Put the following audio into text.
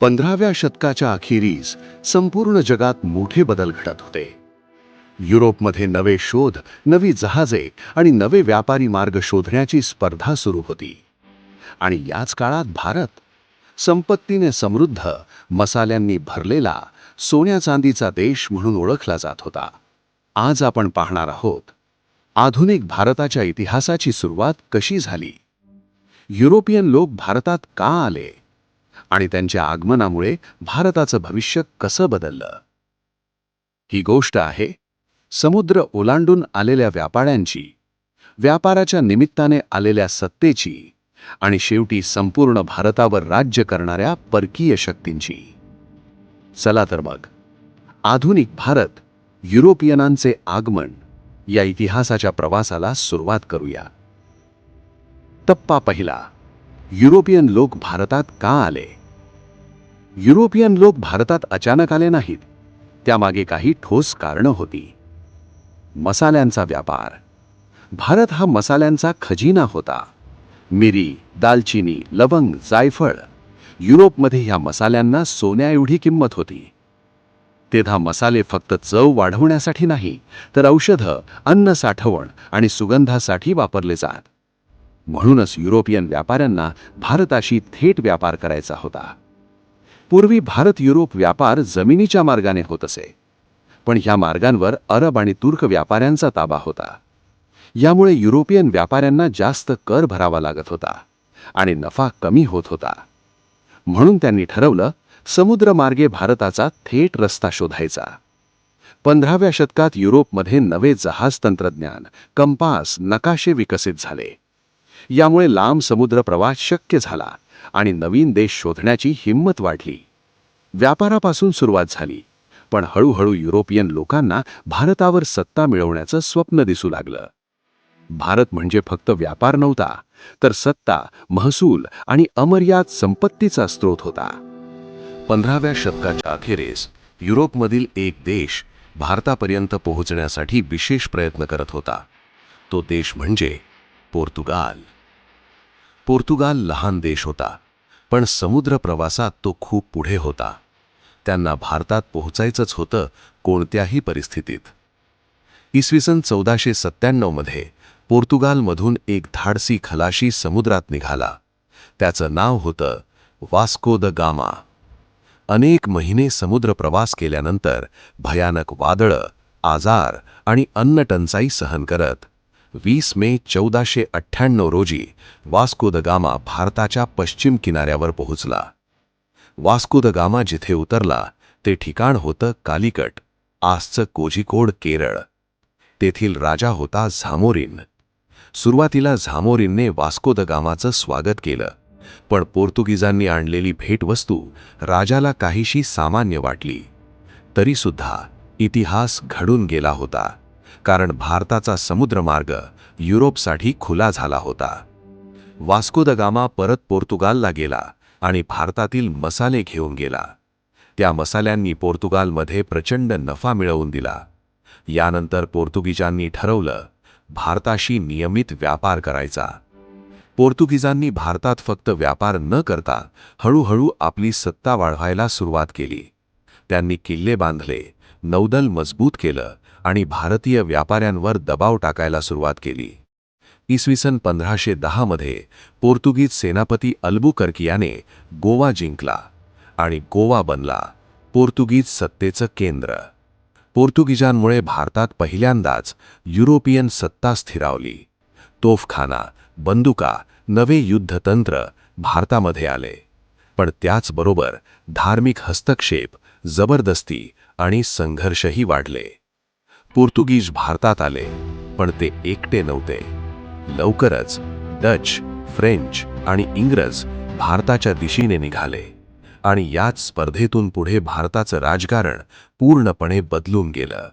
पंधराव्या शतकाच्या अखेरीस संपूर्ण जगात मोठे बदल घडत होते. युरोपमध्ये नवे शोध नवी जहाजे आणि नवे व्यापारी मार्ग शोधण्याची स्पर्धा सुरू होती. आणि याच काळात भारत संपत्तीने समृद्ध मसाल्यांनी भरलेला सोन्या चांदीचा देश म्हणून ओळखला जात होता. आज आपण पाहणार आहोत आधुनिक भारताच्या इतिहासाची सुरुवात कशी झाली? युरोपियन लोक भारतात का आले? आणि त्यांच्या आगमनामुळे भारताचं भविष्य कसं बदललं? ही गोष्ट आहे समुद्र ओलांडून आलेल्या व्यापाऱ्यांची व्यापाराच्या निमित्ताने आलेल्या सत्तेची आणि शेवटी संपूर्ण भारतावर राज्य करणाऱ्या परकीय शक्तींची. चला तर मग आधुनिक भारत युरोपियनांचे आगमन या इतिहासाच्या प्रवासाला सुरुवात करूया. टप्पा पहिला युरोपियन लोक भारतात का आले? युरोपियन लोक भारतात अचानक आले नाहीत. त्यामागे काही ठोस कारणं होती. मसाल्यांचा व्यापार. भारत हा मसाल्यांचा खजिना होता. मिरी दालचिनी लवंग जायफळ युरोपमध्ये ह्या मसाल्यांना सोन्या एवढी किंमत होती. तेव्हा मसाले फक्त चव वाढवण्यासाठी नाही तर औषधं अन्न साठवण आणि सुगंधासाठी वापरले जात. म्हणूनच युरोपियन व्यापाऱ्यांना भारताशी थेट व्यापार करायचा होता. पूर्वी भारत युरोप व्यापार जमिनीच्या मार्गाने होत असे. पण ह्या मार्गांवर अरब आणि तुर्क व्यापाऱ्यांचा ताबा होता. यामुळे युरोपियन व्यापाऱ्यांना जास्त कर भरावा लागत होता आणि नफा कमी होत होता. म्हणून त्यांनी ठरवलं समुद्रमार्गे भारताचा थेट रस्ता शोधायचा. पंधराव्या शतकात युरोपमध्ये नवे जहाज तंत्रज्ञान कंपास नकाशे विकसित झाले. यामुळे लांब समुद्र प्रवास शक्य झाला आणि नवीन देश शोधण्याची हिंमत वाढली. व्यापारापासून सुरुवात झाली पण हळूहळू युरोपियन लोकांना भारतावर सत्ता मिळवण्याचं स्वप्न दिसू लागलं. भारत म्हणजे फक्त व्यापार नव्हता तर सत्ता महसूल आणि अमर्याद संपत्तीचा स्रोत होता. पंधराव्या शतकाच्या अखेरीस युरोपमधील एक देश भारतापर्यंत पोहोचण्यासाठी विशेष प्रयत्न करत होता. तो देश म्हणजे पोर्तुगाल. पोर्तुगाल लहान देश होता पण समुद्र प्रवासात तो खूप पुढे होता. त्यांना भारतात पोहोचायचंच होतं कोणत्याही परिस्थितीत. इसवी सन चौदाशे सत्त्याण्णवमध्ये पोर्तुगालमधून एक धाडसी खलाशी समुद्रात निघाला. त्याचं नाव होतं वास्को द गामा. अनेक महिने समुद्र प्रवास केल्यानंतर भयानक वादळं आजार आणि अन्नटंचाई सहन करत वीस मे चौदाशे अठ्ठ्याण्णव रोजी वास्को द गामा भारताच्या पश्चिम किनाऱ्यावर पोहोचला. वास्को द गामा जिथे उतरला ते ठिकाण होतं कालिकट आजचं कोझिकोड केरळ. तेथील राजा होता झामोरीन. सुरुवातीला झामोरीनने वास्को द गामाचं स्वागत केलं पण पोर्तुगीजांनी आणलेली भेटवस्तू राजाला काहीशी सामान्य वाटली. तरीसुद्धा इतिहास घडून गेला होता. कारण भारताचा समुद्रमार्ग युरोपसाठी खुला झाला होता. वास्को द गामा परत पोर्तुगालला गेला आणि भारतातील मसाले घेऊन गेला. त्या मसाल्यांनी पोर्तुगालमध्ये प्रचंड नफा मिळवून दिला. यानंतर पोर्तुगीजांनी ठरवलं भारताशी नियमित व्यापार करायचा. पोर्तुगीजांनी भारतात फक्त व्यापार न करता हळूहळू आपली सत्ता वाढवायला सुरुवात केली. त्यांनी किल्ले बांधले नौदल मजबूत केलं आणि भारतीय व्यापाऱ्यांवर दबाव टाकायला सुरुवात केली. इसवी सन पंधराशे दहामध्ये पोर्तुगीज सेनापती अल्बुकर्कियाने गोवा जिंकला आणि गोवा बनला पोर्तुगीज सत्तेचं केंद्र. पोर्तुगीजांमुळे भारतात पहिल्यांदाच युरोपियन सत्ता स्थिरावली. तोफखाना बंदुका नवे युद्धतंत्र भारतामध्ये आले. पण त्याचबरोबर धार्मिक हस्तक्षेप जबरदस्ती आणि संघर्षही वाढले. पोर्तुगीज भारतात आले पण ते एकटे नव्हते. लवकरच डच फ्रेंच आणि इंग्रज भारताच्या दिशेने निघाले आणि याच स्पर्धेतून पुढे भारताचं राजकारण पूर्णपणे बदलून गेलं.